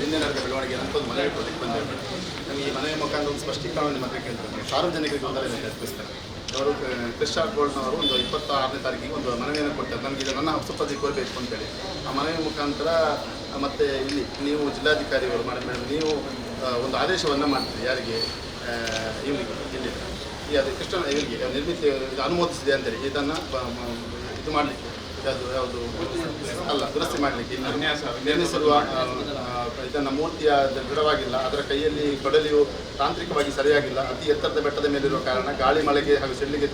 ಹಿಂದಿನ ಬೆಳವಣಿಗೆ ಒಂದು ಮನವಿ ಕೊಡಲಿಕ್ಕೆ ಬಂದೇವೆ ನಮಗೆ ಈ ಮನವಿ ಮುಖಾಂತರ ಒಂದು ಸ್ಪಷ್ಟೀಕರಣ ಮಾತ್ರ ಕೇಳ್ತಾರೆ ಸಾರ್ವಜನಿಕರಿಗೆ ತೊಂದರೆ ಕಲ್ಪಿಸ್ತಾರೆ ಅವರು ಕ್ರಿಸ್ಟಾರ್ ಗೋಲ್ಡ್ನವರು ಒಂದು ಇಪ್ಪತ್ತಾರನೇ ತಾರೀಕಿಗೆ ಒಂದು ಮನವಿಯನ್ನು ಕೊಡ್ತಾರೆ ನಮಗೆ ಇದು ನನ್ನ ಸುಪದಿ ಕೊಡಬೇಕು ಅಂತೇಳಿ ಆ ಮನವಿ ಮುಖಾಂತರ ಮತ್ತು ಇಲ್ಲಿ ನೀವು ಜಿಲ್ಲಾಧಿಕಾರಿಗಳು ಮಾಡಿ ಮೇಡಮ್ ನೀವು ಒಂದು ಆದೇಶವನ್ನು ಮಾಡ್ತೀರಿ. ಯಾರಿಗೆ? ಇವರಿಗೆ ಇಲ್ಲಿ ಈ ಅದು ಕೃಷ್ಣ, ಇವರಿಗೆ, ನಿರ್ಮಿತಿ ಅನುಮೋದಿಸಿದೆ ಅಂತೇಳಿ ಇದನ್ನು ಇದು ಮಾಡಲಿಕ್ಕೆ. ಯಾವುದು ಯಾವುದು? ಅಲ್ಲ ದುರಸ್ತಿ ಮಾಡಲಿಕ್ಕೆ ನಿರ್ಮಿಸಿರುವ ಇದನ್ನು ಮೂರ್ತಿಯ ದೃಢವಾಗಿಲ್ಲ. ಅದರ ಕೈಯಲ್ಲಿ ಕೊಡಲಿಯು ತಾಂತ್ರಿಕವಾಗಿ ಸರಿಯಾಗಿಲ್ಲ. ಅತಿ ಎತ್ತರದ ಬೆಟ್ಟದ ಮೇಲಿರುವ ಕಾರಣ ಗಾಳಿ ಮಳೆಗೆ ಹಾಗೂ ಸೆಳ್ಳಿಗೆ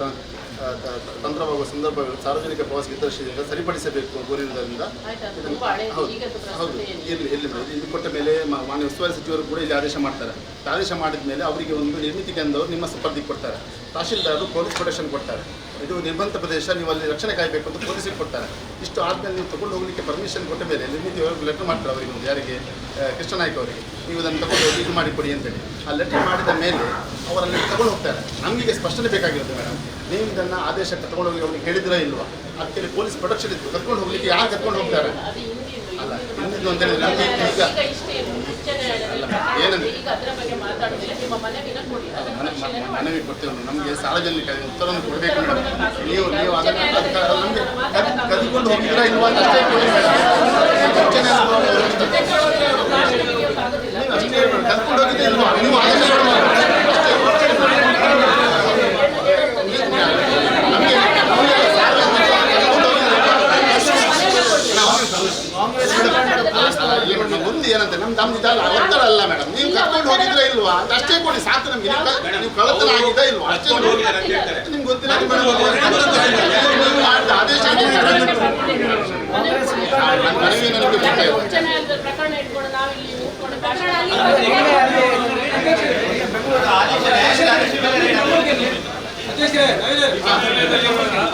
ತಂತ್ರವಾಗುವ ಸಂದರ್ಭಗಳು ಸಾರ್ವಜನಿಕ ಪ್ರವಾಸ ಹಿತದೃಷ್ಟಿಯಿಂದ ಸರಿಪಡಿಸಬೇಕು ಕೋರಿರುವುದರಿಂದ. ಹೌದು? ಇರಲಿ ಇರಲಿ ಇದು. ಕೊಟ್ಟ ಮೇಲೆ ಮಾನ್ಯ ಉಸ್ತುವಾರಿ ಸಚಿವರು ಕೂಡ ಇಲ್ಲಿ ಆದೇಶ ಮಾಡ್ತಾರೆ. ಆದೇಶ ಮಾಡಿದ ಮೇಲೆ ಅವರಿಗೆ ಒಂದು ನಿರ್ಮಿತಿ ಕೇಂದ್ರವರು ನಿಮ್ಮ ಸುಪರ್ದಿಗೆ ಕೊಡ್ತಾರೆ. ತಹಶೀಲ್ದಾರರು ಪೊಲೀಸ್ ಪ್ರೊಟೆಕ್ಷನ್ ಕೊಡ್ತಾರೆ. ಇದು ನಿರ್ಬಂಧ ಪ್ರದೇಶ ನೀವು ಅಲ್ಲಿ ರಕ್ಷಣೆ ಕಾಯಬೇಕು ಅಂತ ಪೊಲೀಸಿಗೆ ಕೊಡ್ತಾರೆ. ಇಷ್ಟು ಆದಮೇಲೆ ನೀವು ತಗೊಂಡು ಹೋಗಲಿಕ್ಕೆ ಪರ್ಮಿಷನ್ ಕೊಟ್ಟ ಮೇಲೆ ನಿರ್ಮಿತಿ ಲೆಟರ್ ಮಾಡ್ತಾರೆ ಅವರಿಗೆ ಒಂದು ಯಾರಿಗೆ? ಆ, ಕೃಷ್ಣ ನಾಯ್ಕ ಅವರಿಗೆ. ನೀವು ಅದನ್ನು ತಗೊಂಡು ಹೋಗಿ ಇದು ಮಾಡಿಕೊಡಿ ಅಂತೇಳಿ. ಆ ಲೆಟರ್ ಮಾಡಿದ ಮೇಲೆ ಅವರಲ್ಲಿ ತಗೊಂಡು ಹೋಗ್ತಾರೆ. ನಮಗೆ ಸ್ಪಷ್ಟನೆ ಬೇಕಾಗಿರುತ್ತೆ ಮೇಡಮ್ ನೀವು ಇದನ್ನು ಆದೇಶಕ್ಕೆ ತಗೊಂಡು ಹೋಗಿ ಅವ್ರಿಗೆ ಹೇಳಿದ್ರೆ ಇಲ್ವಾ? ಅದಕ್ಕೆ ಪೊಲೀಸ್ ಪ್ರೊಟೆಕ್ಷನ್ ಇತ್ತು. ಕರ್ಕೊಂಡು ಹೋಗ್ಲಿಕ್ಕೆ ಯಾರು ಕರ್ಕೊಂಡು ಹೋಗ್ತಾರೆ? ಅಲ್ಲ, ಹಿಂದಿದ್ದು ಅಂತ ಹೇಳಿದ್ರೆ ನಮ್ಗೆ ಈಗ ಈಗ- ಈಗ ಇಷ್ಟೇ ಉಚ್ಚ ನ್ಯಾಯಾಲಯದಲ್ಲಿ ಅಲ್ಲ, ಏನಂದ್ರೆ? ಈಗ ಅದರ ಬಗ್ಗೆ ಮಾತಾಡುದಿಲ್ಲ ನಿಮ್ಮ ಮನವಿನ ಕೊಡಿ. ಮನವಿ ಕೊಡ್ತೇವೆ ನಮಗೆ ಸಾರ್ವಜನಿಕ ಉತ್ತರವನ್ನು ಕೊಡಬೇಕು ನೀವು ನೀವು ಅದಕ್ಕೆ ಕದ್ಕೊಂಡು ಹೋಗಿದ್ದೀರಾ ಇಲ್ವಾ ಅಂತ ಅಷ್ಟೇ ಕೊಡಿ ಕದ್ಕೊಂಡು ಇಲ್ವಾ? ನೀವು ಆದೇಶ ಕೊಡಬೇಕು ಅಷ್ಟೇ ನಮಗೆ ನಮಗೆ ಸಾರ್ವಜನಿಕ ಕದ್ಕೊಂಡು ಹೋಗಿದ್ದೀರಾ? ಇಲ್ಲಿ ಮೇಡಮ್ ಒಂದು ಏನಂತೆ ನಮ್ದು ನಮ್ದು ಇದಲ್ಲ ಒತ್ತಡ ಅಲ್ಲ ಮೇಡಮ್ ನೀವು ಕರ್ಕೊಂಡು ಹೋಗಿದ್ರೆ ಇಲ್ವಾ ಅಂತ ಅಷ್ಟೇ ಕೊಡಿ ಸಾಕು ನಮ್ಗೆ ನೀವು ಕ- ನೀವು ಕಳ್ಳತನ ಆಗಿದ್ದ ಇಲ್ವಾ ಅಷ್ಟೇ ನೋಡಿ ನಿಮ್ಗೆ ಗೊತ್ತಿಲ್ಲ ಮೇಡಮ್ ನೀವು ಮಾಡಿದ ಆದೇಶ ಮನವಿ ನನ್ನ ಮನವಿ ನನಗೆ ಬೇಕಾಗಿದೆ ಉಚ್ಚ ನ್ಯಾಯಾಲಯದ ಪ್ರಕರಣ ಇಟ್ಕೊಂಡು ನಾವಿಲ್ಲಿ ಕೂತ್ಕೊಂಡು ಭಾಷಣ ಏನು ಹೇಳಿದೆ ಒಂದು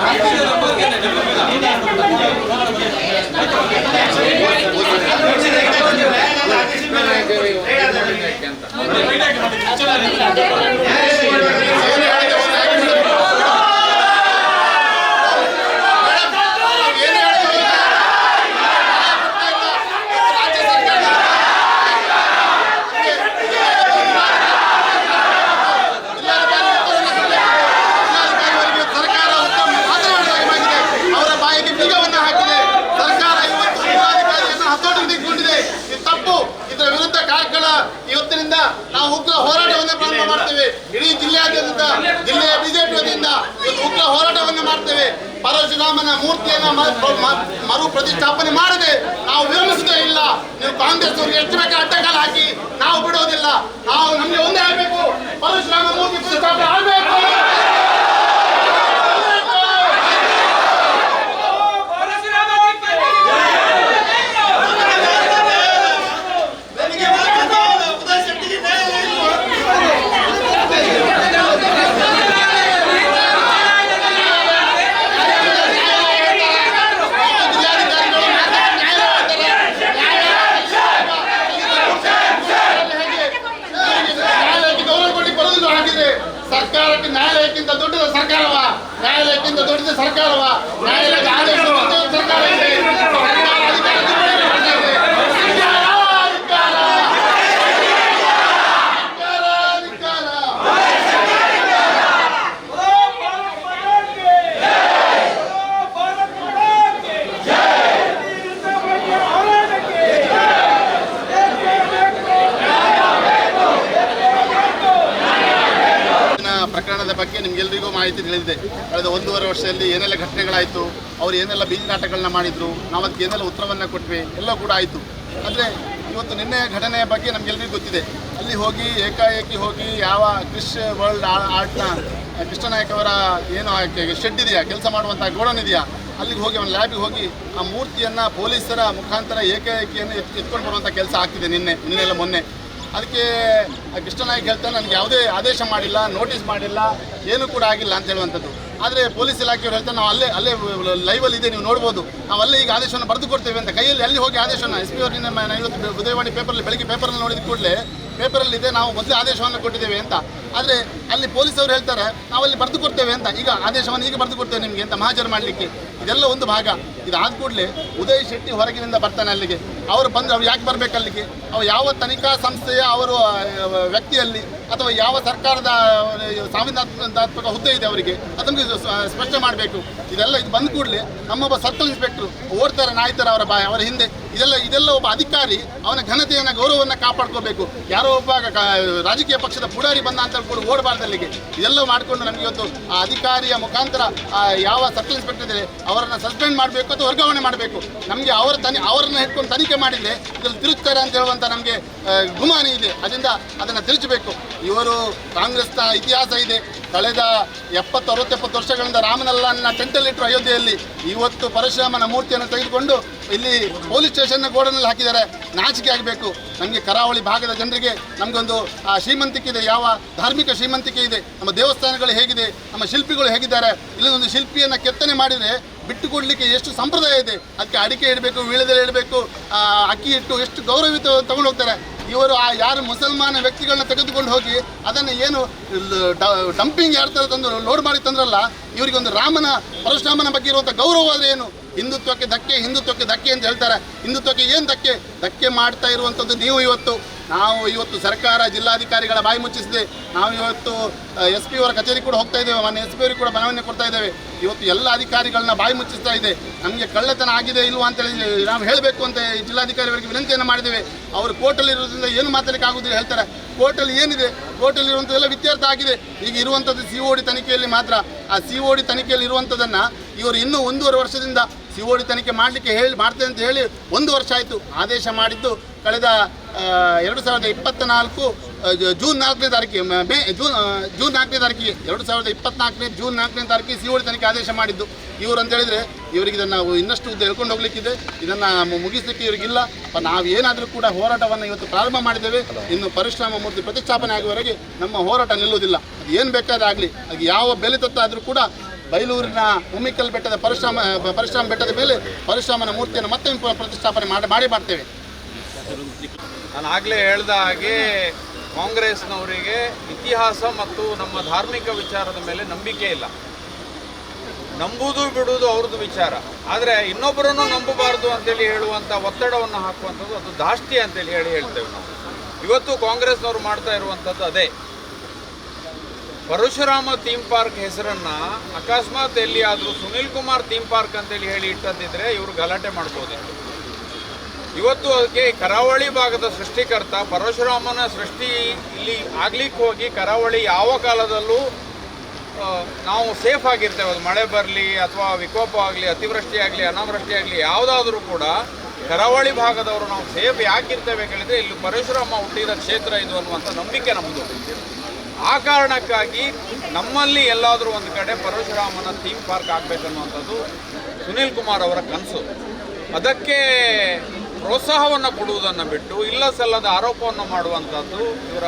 ಆಯ್ಕೆ ಮೇಡಮ್. ಏನು ಹೇಳಿದೆ ಗೊತ್ತಾ? ರಾಜ್ಯ ಸರ್ಕಾರ ಜಿಲ್ಲಾಧಿಕಾರಿಯವರಿಗೆ ಸರ್ಕಾರ ಉತ್ತಮ ಮಾತನಾಡಲಾಗಿದೆ ಅವರ ಬಾಯಿಗೆ ಬೀಗವನ್ನು ಹಾಕಿದೆ ಸರ್ಕಾರ ಇವತ್ತು ಜಿಲ್ಲಾಧಿಕಾರಿಯನ್ನು ಹತೋಟಿಗೆ ತೆಗೆದುಕೊಂಡಿದೆ ಇದು ತಪ್ಪು ಇದರ ವಿರುದ್ಧ ಕಾರ್ಕಳ ಇವತ್ತಿನಿಂದ ನಾವು ಉಗ್ರ ಹೋರಾಟವನ್ನು ಪ್ರಾರಂಭ ಮಾಡ್ತೇವೆ ಇಡೀ ಜಿಲ್ಲೆಯ ಬಿಜೆಪಿ ವತಿಯಿಂದ ಉಗ್ರ ಹೋರಾಟವನ್ನು ಮಾಡ್ತೇವೆ. ಪರಶುರಾಮನ ಮೂರ್ತಿಯನ್ನು ಮರು ಪ್ರತಿಷ್ಠಾಪನೆ ಮಾಡದೆ ನಾವು ವಿರಮಿಸುವುದೇ ಇಲ್ಲ. ನೀವು ಕಾಂಗ್ರೆಸ್ ಅವರಿಗೆ ಎಷ್ಟು ಬೇಕಾದ ಹಾಕಿ ನಾವು ಬಿಡೋದಿಲ್ಲ. ನಾವು ನಮಗೆ ಒಂದೇ ಆಗಬೇಕು. ಪರಶುರಾಮ ಮೂರ್ತಿ ಪ್ರತಿಷ್ಠಾಪನೆ ಆಗಬೇಕು. ಸರ್ಕಾರಕ್ಕೆ ನ್ಯಾಯಾಲಯಕ್ಕಿಂತ ದೊಡ್ಡದ ಸರ್ಕಾರವ? ನ್ಯಾಯಾಲಯಕ್ಕಿಂತ ದೊಡ್ಡದ ಸರ್ಕಾರವ? ನ್ಯಾಯಾಲಯದ ಆದೇಶ ಹೊರಡಿಸುವ ಸರ್ಕಾರ ಇದೆ. ಸರ್ಕಾರ ಅಧಿಕಾರ ದುರ್ಬಳಕೆ ಮಾಡ್ತಾ ಇದೆ. ಅಧಿಕಾರ, ಅಧಿಕಾರ. ಅಧಿಕಾರ, ಅಧಿಕಾರ. ಇವತ್ತಿನ ಪ್ರಕರಣದ ಬಗ್ಗೆ ನಿಮ್ಗೆಲ್ರಿಗೂ ಮಾಹಿತಿ ತಿಳಿದಿದೆ ಕಳೆದ ಒಂದೂವರೆ ವರ್ಷದಲ್ಲಿ ಏನೆಲ್ಲ ಘಟನೆಗಳಾಯಿತು, ಅವರು ಏನೆಲ್ಲ ಬೀದಿನಾಟಗಳನ್ನ ಮಾಡಿದ್ರು ನಾವು ಅದಕ್ಕೆ ಏನೆಲ್ಲ ಉತ್ತರವನ್ನು ಕೊಟ್ವಿ, ಎಲ್ಲ ಕೂಡ ಆಯಿತು. ಅಂದರೆ ಇವತ್ತು ನಿನ್ನೆ ಘಟನೆಯ ಬಗ್ಗೆ ನಮಗೆಲ್ಲರಿಗೂ ಗೊತ್ತಿದೆ. ಅಲ್ಲಿ ಹೋಗಿ, ಏಕಾಏಕಿ ಹೋಗಿ ಯಾವ ಕ್ರಿಶ್ ವರ್ಲ್ಡ್ ಆರ್ಟ್ನ ಅವರ ಏನು ಶೆಡ್ ಇದೆಯಾ, ಕೆಲಸ ಮಾಡುವಂಥ ಗೋಡನ್ ಇದೆಯಾ, ಅಲ್ಲಿಗೆ ಹೋಗಿ, ಅವನ ಲ್ಯಾಬಿಗೆ ಹೋಗಿ ಆ ಮೂರ್ತಿಯನ್ನು ಪೊಲೀಸರ ಮುಖಾಂತರ ಏಕಾಏಕಿಯನ್ನು ಎತ್ ಎತ್ಕೊಂಡು ಬರುವಂಥ ಕೆಲಸ ಆಗ್ತಿದೆ ನಿನ್ನೆ, ನಿನ್ನೆಲ್ಲ ಮೊನ್ನೆ. ಅದಕ್ಕೆ ಕೃಷ್ಣನಾಯಕ್ ಹೇಳ್ತಾ ಹೇಳ್ತಾನೆ, ನನಗೆ ಯಾವುದೇ ಆದೇಶ ಮಾಡಿಲ್ಲ ನೋಟಿಸ್ ಮಾಡಿಲ್ಲ, ಏನೂ ಕೂಡ ಆಗಿಲ್ಲ ಅಂತ ಹೇಳುವಂಥದ್ದು. ಆದರೆ ಪೊಲೀಸ್ ಇಲಾಖೆಯವರು ಹೇಳ್ತಾರೆ, ನಾವು ಅಲ್ಲೇ ಅಲ್ಲೇ ಲೈವಲ್ಲಿ ಇದೆ ನೀವು ನೋಡ್ಬೋದು. ನಾವು ಅಲ್ಲೇ ಈಗ ಆದೇಶವನ್ನು ಬರೆದು ಕೊಡ್ತೇವೆ ಅಂತ. ಕೈಯಲ್ಲಿ ಅಲ್ಲಿ ಹೋಗಿ ಆದೇಶವನ್ನು ಎಸ್ ಪಿ ಅವರಿಂದ ಇವತ್ತು ಉದಯವಾಣಿ ಪೇಪರಲ್ಲಿ ಬೆಳಗ್ಗೆ ಪೇಪರಲ್ಲಿ ನೋಡಿದ ಕೂಡಲೇ ಪೇಪರಲ್ಲಿ ಇದೆ ನಾವು ಮೊದಲೇ ಆದೇಶವನ್ನು ಕೊಟ್ಟಿದ್ದೇವೆ ಅಂತ. ಆದರೆ ಅಲ್ಲಿ ಪೊಲೀಸವರು ಹೇಳ್ತಾರೆ ನಾವಲ್ಲಿ ಬರೆದು ಕೊಡ್ತೇವೆ ಅಂತ. ಈಗ ಆದೇಶವನ್ನು ಈಗ ಬರೆದು ಕೊಡ್ತೇವೆ ನಿಮಗೆ ಅಂತ ಮಹಾಜರು ಮಾಡಲಿಕ್ಕೆ. ಇದೆಲ್ಲ ಒಂದು ಭಾಗ. ಇದಾದ ಕೂಡಲೇ ಉದಯ್ ಶೆಟ್ಟಿ ಹೊರಗಿನಿಂದ ಬರ್ತಾನೆ ಅಲ್ಲಿಗೆ. ಅವರು ಬಂದು ಅವ್ರು ಯಾಕೆ ಬರ್ಬೇಕು ಅಲ್ಲಿಗೆ? ಅವ ಯಾವ ತನಿಖಾ ಸಂಸ್ಥೆಯ ಅವರು ವ್ಯಕ್ತಿಯಲ್ಲಿ ಅಥವಾ ಯಾವ ಸರ್ಕಾರದ ಸಂವಿಧಾನಾತ್ಮಕ ಹುದ್ದೆ ಇದೆ ಅವರಿಗೆ? ಅದನ್ನು ಇದು ಸ್ಪಷ್ಟ ಮಾಡಬೇಕು. ಇದೆಲ್ಲ ಇದು ಬಂದ ಕೂಡಲೇ ನಮ್ಮೊಬ್ಬ ಸರ್ಕಲ್ ಇನ್ಸ್ಪೆಕ್ಟರ್ ಓಡ್ತಾರೆ ನಾಯ್ತಾರೆ ಅವರ ಬಾಯ ಅವರ ಹಿಂದೆ, ಇದೆಲ್ಲ ಇದೆಲ್ಲ ಒಬ್ಬ ಅಧಿಕಾರಿ ಅವನ ಘನತೆಯನ್ನು, ಗೌರವವನ್ನು ಕಾಪಾಡ್ಕೋಬೇಕು. ಯಾರೋ ಒಬ್ಬ ರಾಜಕೀಯ ಪಕ್ಷದ ಪುಡಾರಿ ಬಂದ ಅಂತ ಕೂಡ ಓಡಬಾರ್ದು ಅಲ್ಲಿಗೆ ಇದೆಲ್ಲ ಮಾಡಿಕೊಂಡು ನಮಗೆ ಇವತ್ತು ಆ ಅಧಿಕಾರಿಯ ಮುಖಾಂತರ ಯಾವ ಸರ್ಕಲ್ ಇನ್ಸ್ಪೆಕ್ಟರ್ ಇದ್ದಾರೆ, ಅವರನ್ನು ಸಸ್ಪೆಂಡ್ ಮಾಡಬೇಕು ಅಥವಾ ವರ್ಗಾವಣೆ ಮಾಡಬೇಕು. ನಮಗೆ ಅವರ ತನಿ, ಅವರನ್ನು ಹಿಡ್ಕೊಂಡು ತನಿಖೆ ಮಾಡಿದರೆ ಇದನ್ನು ತಿರುಗ್ತಾರೆ ಅಂತ ಹೇಳುವಂಥ ನಮಗೆ ಗುಮಾನಿ ಇದೆ. ಅದರಿಂದ ಅದನ್ನು ತಿರುಚಬೇಕು. ಇವರು ಕಾಂಗ್ರೆಸ್ನ ಇತಿಹಾಸ ಇದೆ. ಕಳೆದ ಎಪ್ಪತ್ತು ಅರವತ್ತೆಪ್ಪತ್ತು ವರ್ಷಗಳಿಂದ ರಾಮನಲ್ಲನ್ನ ಟೆಂಟಲ್ಲಿಟ್ಟರು ಅಯೋಧ್ಯೆಯಲ್ಲಿ ಇವತ್ತು ಪರಶುರಾಮನ ಮೂರ್ತಿಯನ್ನು ತೆಗೆದುಕೊಂಡು ಇಲ್ಲಿ ಪೊಲೀಸ್ ಸ್ಟೇಷನ್ನ ಗೋಡನಲ್ಲಿ ಹಾಕಿದ್ದಾರೆ. ನಾಚಿಕೆ ಆಗಬೇಕು. ನಮಗೆ ಕರಾವಳಿ ಭಾಗದ ಜನರಿಗೆ ನಮಗೊಂದು ಆ, ಶ್ರೀಮಂತಿಕೆ ಇದೆ ಯಾವ ಧಾರ್ಮಿಕ ಶ್ರೀಮಂತಿಕೆ ಇದೆ ನಮ್ಮ ದೇವಸ್ಥಾನಗಳು ಹೇಗಿದೆ. ನಮ್ಮ ಶಿಲ್ಪಿಗಳು ಹೇಗಿದ್ದಾರೆ. ಇಲ್ಲೊಂದು ಶಿಲ್ಪಿಯನ್ನು ಕೆತ್ತನೆ ಮಾಡಿದರೆ ಬಿಟ್ಟು ಕೊಡಲಿಕ್ಕೆ ಎಷ್ಟು ಸಂಪ್ರದಾಯ ಇದೆ? ಅದಕ್ಕೆ ಅಡಿಕೆ ಇಡಬೇಕು ವೀಳದಲ್ಲಿ ಇಡಬೇಕು ಅಕ್ಕಿ ಇಟ್ಟು ಎಷ್ಟು ಗೌರವಿತ ತಗೊಂಡು ಹೋಗ್ತಾರೆ ಇವರು ಆ ಯಾರು ಮುಸಲ್ಮಾನ ವ್ಯಕ್ತಿಗಳನ್ನ ತೆಗೆದುಕೊಂಡು ಹೋಗಿ ಅದನ್ನು ಏನು ಡಂಪಿಂಗ್ ಯಾರ ಥರ ತಂದು ಲೋಡ್ ಮಾಡಿ ತಂದ್ರಲ್ಲ, ಇವರಿಗೆ ಒಂದು ರಾಮನ, ಪರಶುರಾಮನ ಬಗ್ಗೆ ಇರುವಂಥ ಗೌರವ ಆದರೆ ಏನು? ಹಿಂದುತ್ವಕ್ಕೆ ಧಕ್ಕೆ ಹಿಂದುತ್ವಕ್ಕೆ ಧಕ್ಕೆ ಅಂತ ಹೇಳ್ತಾರೆ. ಹಿಂದುತ್ವಕ್ಕೆ ಏನು ಧಕ್ಕೆ? ಧಕ್ಕೆ ಮಾಡ್ತಾ ಇರುವಂಥದ್ದು ನೀವು ಇವತ್ತು. ನಾವು ಇವತ್ತು ಸರ್ಕಾರ ಜಿಲ್ಲಾಧಿಕಾರಿಗಳ ಬಾಯಿ ಮುಚ್ಚಿಸಿದೆ. ನಾವು ಇವತ್ತು ಎಸ್ ಪಿ ಅವರ ಕಚೇರಿ ಕೂಡ ಹೋಗ್ತಾ ಇದ್ದೇವೆ. ಮೊನ್ನೆ ಎಸ್ ಪಿ ಅವರಿಗೆ ಕೂಡ ಮನವಿಯನ್ನು ಕೊಡ್ತಾ ಇದ್ದೇವೆ. ಇವತ್ತು ಎಲ್ಲ ಅಧಿಕಾರಿಗಳನ್ನ ಬಾಯಿ ಮುಚ್ಚಿಸ್ತಾ ಇದೆ. ನಮಗೆ ಕಳ್ಳತನ ಆಗಿದೆ ಇಲ್ವಾ ಅಂತೇಳಿ ನಾವು ಹೇಳಬೇಕು ಅಂತ ಜಿಲ್ಲಾಧಿಕಾರಿಗಳಿಗೆ ವಿನಂತಿಯನ್ನು ಮಾಡಿದ್ದೇವೆ. ಅವರು ಕೋರ್ಟಲ್ಲಿ ಇರೋದ್ರಿಂದ ಏನು ಮಾತಾಡಲಿಕ್ಕೆ ಆಗೋದಿಲ್ಲ ಹೇಳ್ತಾರೆ. ಕೋರ್ಟಲ್ಲಿ ಏನಿದೆ? ಕೋರ್ಟಲ್ಲಿ ಇರುವಂಥದ್ದೆಲ್ಲ ವ್ಯತ್ಯರ್ಥ ಆಗಿದೆ. ಈಗ ಇರುವಂಥದ್ದು ಸಿ ಓ ಡಿ ತನಿಖೆಯಲ್ಲಿ ಮಾತ್ರ. ಆ ಸಿ ಓ ಡಿ ತನಿಖೆಯಲ್ಲಿ ಇರುವಂಥದ್ದನ್ನು ಇವರು ಇನ್ನೂ ಒಂದೂವರೆ ವರ್ಷದಿಂದ ಸಿ ಓ ಡಿ ತನಿಖೆ ಮಾಡಲಿಕ್ಕೆ ಹೇಳಿ, ಮಾಡ್ತೇನೆ ಅಂತ ಹೇಳಿ ಒಂದು ವರ್ಷ ಆಯಿತು. ಆದೇಶ ಮಾಡಿದ್ದು ಕಳೆದ ಎರಡು ಸಾವಿರದ ಇಪ್ಪತ್ತ ನಾಲ್ಕು ಆ, ಜ- ಜೂನ್ ನಾಲ್ಕನೇ ತಾರೀಕಿಗೆ ಮೇ ಜೂನ್ ಜೂನ್ ನಾಲ್ಕನೇ ತಾರೀಕಿಗೆ ಎರಡು ಸಾವಿರದ ಇಪ್ಪತ್ನಾಲ್ಕನೇ ಜೂನ್ ನಾಲ್ಕನೇ ತಾರೀಕಿಗೆ ಸಿ ತನಕ ತನಿಖೆ ಆದೇಶ ಮಾಡಿದ್ದು. ಇವರು ಅಂತ ಹೇಳಿದರೆ ಇವರಿಗೆ ಇದನ್ನು ನಾವು ಇನ್ನಷ್ಟು ಉದ್ದ ಹೇಳ್ಕೊಂಡು ಹೋಗ್ಲಿಕ್ಕಿದೆ. ಇದನ್ನು ಮುಗಿಸಲಿಕ್ಕೆ ಇವರಿಗಿಲ್ಲ. ನಾವು ಏನಾದರೂ ಕೂಡ ಹೋರಾಟವನ್ನು ಇವತ್ತು ಪ್ರಾರಂಭ ಮಾಡಿದ್ದೇವೆ. ಇನ್ನು ಪರಿಶ್ರಮ ಮೂರ್ತಿ ಪ್ರತಿಷ್ಠಾಪನೆ ಆಗುವವರೆಗೆ ನಮ್ಮ ಹೋರಾಟ ನಿಲ್ಲುವುದಿಲ್ಲ. ಅದು ಏನು ಬೇಕಾದ್ರೆ ಆಗಲಿ. ಅದು ಯಾವ ಬೆಲೆ ತತ್ತಾದರೂ ಕೂಡ ಬೈಲೂರಿನ ಉಮ್ಮಿಕಲ್ ಬೆಟ್ಟದ ಪರಿಶ್ರಮ ಪರಿಶ್ರಮ ಬೆಟ್ಟದ ಮೇಲೆ ಪರಿಶ್ರಮನ ಮೂರ್ತಿಯನ್ನು ಮತ್ತೆ ಪ್ರತಿಷ್ಠಾಪನೆ ಮಾಡಿ ಮಾಡಿ ಮಾಡ್ತೇವೆ. ನಾನು ಆಗಲೇ ಹೇಳ್ದ ಹಾಗೆ ಕಾಂಗ್ರೆಸ್ನವರಿಗೆ ಇತಿಹಾಸ ಮತ್ತು ನಮ್ಮ ಧಾರ್ಮಿಕ ವಿಚಾರದ ಮೇಲೆ ನಂಬಿಕೆ ಇಲ್ಲ. ನಂಬುವುದು ಬಿಡುವುದು ಅವ್ರದ್ದು ವಿಚಾರ. ಆದರೆ ಇನ್ನೊಬ್ಬರನ್ನು ನಂಬಬಾರ್ದು ಅಂತೇಳಿ ಹೇಳುವಂಥ ಒತ್ತಡವನ್ನು ಹಾಕುವಂಥದ್ದು ಅದು ದಾಷ್ಟಿ ಅಂತೇಳಿ ಹೇಳಿ ಹೇಳ್ತೇವೆ ನಾವು. ಇವತ್ತು ಕಾಂಗ್ರೆಸ್ನವರು ಮಾಡ್ತಾ ಇರುವಂಥದ್ದು ಅದೇ. ಪರಶುರಾಮ ಥೀಮ್ ಪಾರ್ಕ್ ಹೆಸರನ್ನ ಅಕಸ್ಮಾತ್ ಎಲ್ಲಿಯಾದರೂ ಸುನಿಲ್ ಕುಮಾರ್ ಥೀಮ್ ಪಾರ್ಕ್ ಅಂತೇಳಿ ಹೇಳಿ ಇಟ್ಟಂತಿದ್ರೆ ಇವರು ಗಲಾಟೆ ಮಾಡ್ಬೋದಿತ್ತು. ಇವತ್ತು ಅದಕ್ಕೆ ಕರಾವಳಿ ಭಾಗದ ಸೃಷ್ಟಿಕರ್ತ ಪರಶುರಾಮನ ಸೃಷ್ಟಿ ಇಲ್ಲಿ ಆಗ್ಲಿಕ್ಕೆ ಹೋಗಿ ಕರಾವಳಿ ಯಾವ ಕಾಲದಲ್ಲೂ ನಾವು ಸೇಫ್ ಆಗಿರ್ತೇವೆ. ಅದು ಮಳೆ ಬರಲಿ ಅಥವಾ ವಿಕೋಪ ಆಗಲಿ, ಅತಿವೃಷ್ಟಿ ಆಗಲಿ, ಅನಾವೃಷ್ಟಿ ಆಗಲಿ, ಯಾವುದಾದ್ರೂ ಕೂಡ ಕರಾವಳಿ ಭಾಗದವರು ನಾವು ಸೇಫ್ ಯಾಕಿರ್ತೇವೆ ಕೇಳಿದರೆ, ಇಲ್ಲಿ ಪರಶುರಾಮ ಹುಟ್ಟಿದ ಕ್ಷೇತ್ರ ಇದು ಅನ್ನುವಂಥ ನಂಬಿಕೆ ನಮ್ಮದು. ಆ ಕಾರಣಕ್ಕಾಗಿ ನಮ್ಮಲ್ಲಿ ಎಲ್ಲಾದರೂ ಒಂದು ಕಡೆ ಪರಶುರಾಮನ ಥೀಮ್ ಪಾರ್ಕ್ ಆಗಬೇಕನ್ನುವಂಥದ್ದು ಸುನೀಲ್ ಕುಮಾರ್ ಅವರ ಕನಸು. ಅದಕ್ಕೆ ಪ್ರೋತ್ಸಾಹವನ್ನು ಕೊಡುವುದನ್ನು ಬಿಟ್ಟು ಇಲ್ಲ ಸಲ್ಲದ ಆರೋಪವನ್ನು ಮಾಡುವಂಥದ್ದು ಇವರ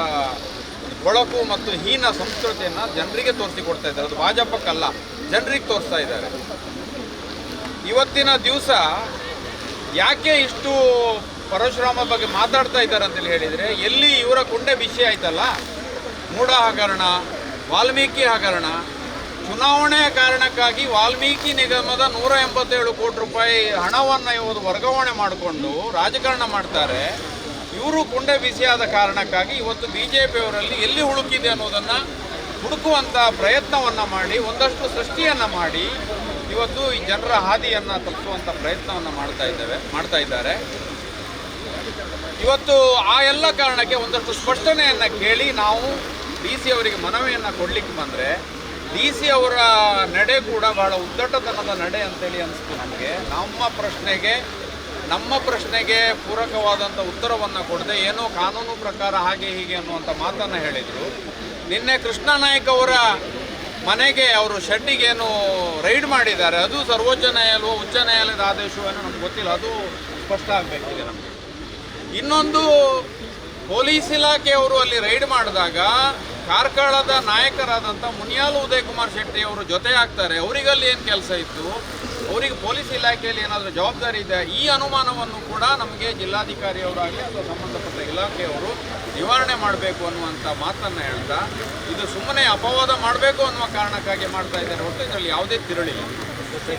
ಕೊಳಕು ಮತ್ತು ಹೀನ ಸಂಸ್ಕೃತಿಯನ್ನು ಜನರಿಗೆ ತೋರಿಸಿಕೊಡ್ತಾ ಇದ್ದಾರೆ. ಅದು ಭಾಜಪಕ್ಕಲ್ಲ, ಜನರಿಗೆ ತೋರಿಸ್ತಾ ಇದ್ದಾರೆ. ಇವತ್ತಿನ ದಿವಸ ಯಾಕೆ ಇಷ್ಟು ಪರಶುರಾಮ ಬಗ್ಗೆ ಮಾತಾಡ್ತಾ ಇದ್ದಾರೆ ಅಂತೇಳಿ ಹೇಳಿದರೆ, ಎಲ್ಲಿ ಇವರ ಕುಂಡೆ ಬಿಸಿ ಆಯ್ತಲ್ಲ? ಮೂಢ ಹಗರಣ, ವಾಲ್ಮೀಕಿ ಹಗರಣ ಚುನಾವಣೆಯ ಕಾರಣಕ್ಕಾಗಿ ವಾಲ್ಮೀಕಿ ನಿಗಮದ ನೂರ ಎಂಬತ್ತೇಳು ಕೋಟಿ ರೂಪಾಯಿ ಹಣವನ್ನು ಇವರು ವರ್ಗಾವಣೆ ಮಾಡಿಕೊಂಡು ರಾಜಕಾರಣ ಮಾಡ್ತಾರೆ. ಇವರು ಕುಂಡೆ ಬಿಸಿಯಾದ ಕಾರಣಕ್ಕಾಗಿ ಇವತ್ತು ಬಿ ಜೆ ಪಿಯವರಲ್ಲಿ ಎಲ್ಲಿ ಹುಡುಕಿದೆ ಅನ್ನೋದನ್ನು ಹುಡುಕುವಂಥ ಪ್ರಯತ್ನವನ್ನು ಮಾಡಿ, ಒಂದಷ್ಟು ಸೃಷ್ಟಿಯನ್ನು ಮಾಡಿ ಇವತ್ತು ಈ ಜನರ ಹಾದಿಯನ್ನು ತಪ್ಪಿಸುವಂಥ ಪ್ರಯತ್ನವನ್ನು ಮಾಡ್ತಾ ಇದ್ದೇವೆ, ಮಾಡ್ತಾ ಇದ್ದಾರೆ. ಇವತ್ತು ಆ ಎಲ್ಲ ಕಾರಣಕ್ಕೆ ಒಂದಷ್ಟು ಸ್ಪಷ್ಟನೆಯನ್ನು ಕೇಳಿ ನಾವು ಡಿ ಸಿ ಅವರಿಗೆ ಮನವಿಯನ್ನು ಕೊಡಲಿಕ್ಕೆ ಬಂದರೆ ಡಿ ಸಿ ಅವರ ನಡೆ ಕೂಡ ಬಹಳ ಉದ್ದಟತನದ ನಡೆ ಅಂತೇಳಿ ಅನಿಸ್ತು ನಮಗೆ. ನಮ್ಮ ಪ್ರಶ್ನೆಗೆ ನಮ್ಮ ಪ್ರಶ್ನೆಗೆ ಪೂರಕವಾದಂಥ ಉತ್ತರವನ್ನು ಕೊಡದೆ ಏನೋ ಕಾನೂನು ಪ್ರಕಾರ ಹಾಗೆ ಹೀಗೆ ಅನ್ನುವಂಥ ಮಾತನ್ನು ಹೇಳಿದರು. ನಿನ್ನೆ ಕೃಷ್ಣ ನಾಯಕ್ ಅವರ ಮನೆಗೆ ಅವರು ಶೆಡ್ಡಿಗೇನು ರೈಡ್ ಮಾಡಿದ್ದಾರೆ. ಅದು ಸರ್ವೋಚ್ಚ ನ್ಯಾಯಾಲಯ, ಉಚ್ಚ ನ್ಯಾಯಾಲಯದ ಆದೇಶವೇನೋ ನಮ್ಗೆ ಗೊತ್ತಿಲ್ಲ. ಅದು ಸ್ಪಷ್ಟ ಆಗಬೇಕಿದೆ ನಮಗೆ. ಇನ್ನೊಂದು, ಪೊಲೀಸ್ ಇಲಾಖೆಯವರು ಅಲ್ಲಿ ರೈಡ್ ಮಾಡಿದಾಗ ಕಾರ್ಕಳದ ನಾಯಕರಾದಂಥ ಮುನಿಯಾಲು ಉದಯಕುಮಾರ್ ಶೆಟ್ಟಿ ಅವರು ಜೊತೆ ಆಗ್ತಾರೆ. ಅವರಿಗಲ್ಲಿ ಏನು ಕೆಲಸ ಇತ್ತು? ಅವರಿಗೆ ಪೊಲೀಸ್ ಇಲಾಖೆಯಲ್ಲಿ ಏನಾದರೂ ಜವಾಬ್ದಾರಿ ಇದೆ ಈ ಅನುಮಾನವನ್ನು ಕೂಡ ನಮಗೆ ಜಿಲ್ಲಾಧಿಕಾರಿಯವರಾಗಲಿ ಅಥವಾ ಸಂಬಂಧಪಟ್ಟ ಇಲಾಖೆಯವರು ನಿವಾರಣೆ ಮಾಡಬೇಕು ಅನ್ನುವಂಥ ಮಾತನ್ನು ಹೇಳ್ತಾ, ಇದು ಸುಮ್ಮನೆ ಅಪವಾದ ಮಾಡಬೇಕು ಅನ್ನುವ ಕಾರಣಕ್ಕಾಗಿ ಮಾಡ್ತಾ ಇದ್ದಾರೆ. ಹೊರತು ಇದರಲ್ಲಿ ಯಾವುದೇ ತಿರುಳಿಲ್ಲ.